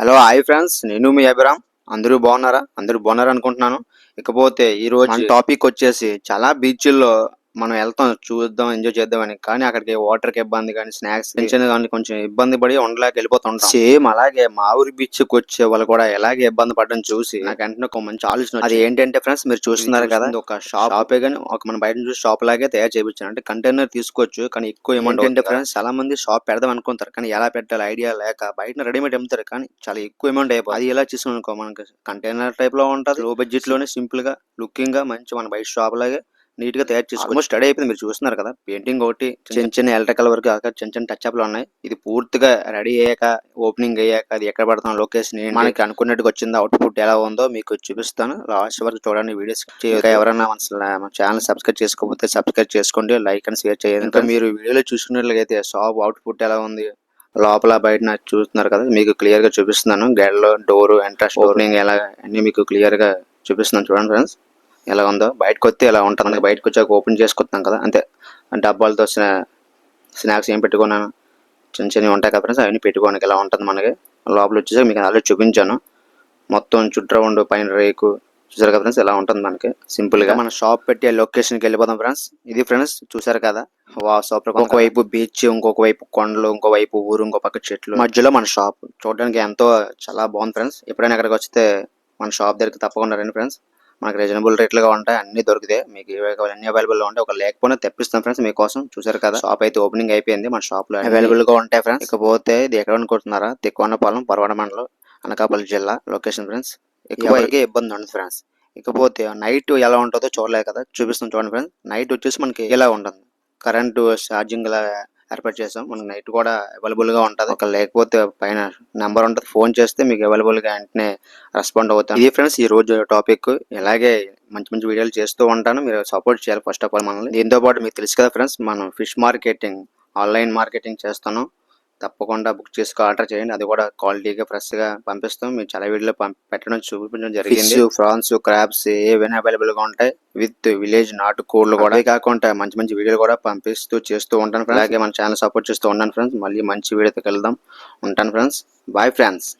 Hello hi friends నేను మీ అభిరామ్. అందరూ బాగున్నారా? అందరూ బాగున్నారు అనుకుంటున్నాను ఇకపోతే ఈ రోజు మన టాపిక్ వచ్చేసి చాలా బీచ్ల్లో మనం వెళ్తాం చూద్దాం ఎంజాయ్ చేద్దామని కానీ అక్కడికి వాటర్కి ఇబ్బంది కానీ స్నాక్స్ చిన్న కానీ కొంచెం ఇబ్బంది పడి ఉండలేక వెళ్ళిపోతుంటాం. సేమ్ అలాగే మా ఊరి బీచ్కి వచ్చే వాళ్ళు కూడా ఎలాగే ఇబ్బంది పడడం చూసి నాకు వెంటనే ఒక మంచి ఆలోచన. అది ఏంటంటే ఫ్రెండ్స్ మీరు చూస్తున్నారు కదా ఒక షాప్ షాపే కానీ ఒక మన బయట చూసి షాప్ లాగే తయారు చేయించాను అంటే కంటైనర్ తీసుకోవచ్చు కానీ ఎక్కువ అమౌంట్ ఏంటంటే ఫ్రెండ్స్ చాలా మంది షాప్ పెడదాం అనుకుంటారు కానీ ఎలా పెట్టాలి ఐడియా లేక బయట రెడీమేడ్ అమ్ముతారు కానీ చాలా ఎక్కువ అమౌంట్ అయిపోతుంది. అది ఎలా చేసాం అనుకో మనకి కంటైనర్ టైప్లో ఉంటుంది లో బడ్జెట్లోనే సింపుల్గా లుకింగ్గా మంచి మన బయట షాప్ లాగే నీట్గా తయారు చేసుకోవచ్చు స్టడీ అయిపోయింది. మీరు చూస్తున్నారు కదా పెయింటింగ్ ఒకటి చిన్న చిన్న ఎలక్ట్రికల్ వరకు కాక చిన్న చిన్న టచ్ అప్లు ఉన్నాయి. ఇది పూర్తిగా రెడీ అయ్యాక ఓపెనింగ్ అయ్యాక అది ఎక్కడ పడతాం లొకేషన్ మనకి అనుకున్నట్టుగా వచ్చింది. అవుట్పుట్ ఎలా ఉందో మీకు చూపిస్తాను. లాస్ట్ వరకు చూడండి వీడియోస్ ఎవరైనా మన ఛానల్ సబ్స్క్రైబ్ చేసుకోకపోతే సబ్స్క్రైబ్ చేసుకోండి లైక్ అండ్ షేర్ చేయండి. ఇంకా మీరు వీడియోలో చూసుకున్నట్లయితే షాప్ అవుట్పుట్ ఎలా ఉంది? లోపల బయట నాకు చూస్తున్నారు కదా మీకు క్లియర్గా చూపిస్తున్నాను. గేడ్లో డోర్ ఎంట్రన్స్ ఓపెనింగ్ ఎలా అన్ని మీకు క్లియర్గా చూపిస్తున్నాను. చూడండి ఫ్రెండ్స్ ఎలా ఉందో. బయటకు వస్తే ఎలా ఉంటుంది బయటకు వచ్చాక ఓపెన్ చేసుకుంటున్నాం కదా. అంతే. డబ్బాలతో వచ్చిన స్నాక్స్ ఏం పెట్టుకున్నాను. చిన్న చిన్నవి ఉంటాయి కదా ఫ్రెండ్స్ అవన్నీ పెట్టుకోనికి ఎలా ఉంటుంది మనకి. లోపల వచ్చేసి మీకు ఆల్రెడీ చూపించాను. మొత్తం చుట్టూ రౌండ్ పైన రేకు. చూసారు కదా ఫ్రెండ్స్ ఎలా ఉంటుంది మనకి. సింపుల్గా. మన షాప్ పెట్టి లొకేషన్కి వెళ్ళిపోదాం ఫ్రెండ్స్. ఇది ఫ్రెండ్స్ చూసారు కదా. వా సూపర్ ఒక వైపు బీచ్ ఇంకొక వైపు కొండలు ఇంకో వైపు ఊరు ఇంకో పక్క చెట్లు. మధ్యలో మన షాప్. చూడడానికి ఎంతో చాలా బాగుంది ఫ్రెండ్స్. ఎప్పుడైనా ఇక్కడికి వస్తే మన షాప్ దగ్గరికి తప్పకుండా రండి ఫ్రెండ్స్. మనకి రీజనబుల్ రేట్లుగా ఉంటాయి అన్ని దొరుకుతాయి మీకు అన్ని అవైలబుల్గా ఉంటాయి ఒక లేకపోయినా తెప్పిస్తాం ఫ్రెండ్స్ మీకోసం. చూసారు కదా? షాప్ అయితే ఓపెనింగ్ అయిపోయింది మన షాప్లో. అవైలబుల్గా ఉంటాయి ఫ్రెండ్స్ ఇకపోతే ఇది ఎక్కడ అనుకుంటున్నారా? తిక్కువన్నపాలెం పరవాడ మండలం అనకాపల్లి జిల్లా లొకేషన్ ఫ్రెండ్స్ ఎక్కువ ఇబ్బంది ఉండదు ఫ్రెండ్స్ ఇకపోతే నైట్ ఎలా ఉంటుందో చూడలేదు కదా? చూపిస్తాం చూడండి ఫ్రెండ్స్ నైట్ వచ్చేసి మనకి ఇలా ఉంటుంది? కరెంటు ఛార్జింగ్ లా ఏర్పాటు చేసాం. మనకు నైట్ కూడా అవైలబుల్గా ఉంటుంది. ఒక లేకపోతే పైన నెంబర్ ఉంటుంది. ఫోన్ చేస్తే మీకు అవైలబుల్గా వెంటనే రెస్పాండ్ అవుతాం. ఇది ఫ్రెండ్స్ ఈ రోజు టాపిక్ ఇలాగే మంచి మంచి వీడియోలు చేస్తూ ఉంటాను. మీరు సపోర్ట్ చేయాలి ఫస్ట్ ఆఫ్ ఆల్ మనల్ని. దీంతో పాటు మీకు తెలుసు కదా ఫ్రెండ్స్ మనం ఫిష్ మార్కెటింగ్ ఆన్లైన్ మార్కెటింగ్ చేస్తాను తప్పకుండా బుక్ చేసుకో ఆర్డర్ చేయండి. అది కూడా క్వాలిటీగా ఫ్రెష్గా పంపిస్తాం. మీరు చాలా వీడియోలో పంప- పెట్టడం చూపించడం జరిగింది. ఫ్రాన్స్ క్రాబ్స్ ఏవైనా అవైలబుల్గా ఉంటాయి విత్ విలేజ్ నాటు కోళ్ళు కూడా కాకుండా మంచి మంచి వీడియోలు కూడా పంపిస్తూ చేస్తూ ఉంటాను. అలాగే మన ఛానల్ సపోర్ట్ చేస్తూ ఉంటాను ఫ్రెండ్స్ మళ్ళీ మంచి వీడియోకి వెళ్దాం ఉంటాను ఫ్రెండ్స్ బాయ్ ఫ్రెండ్స్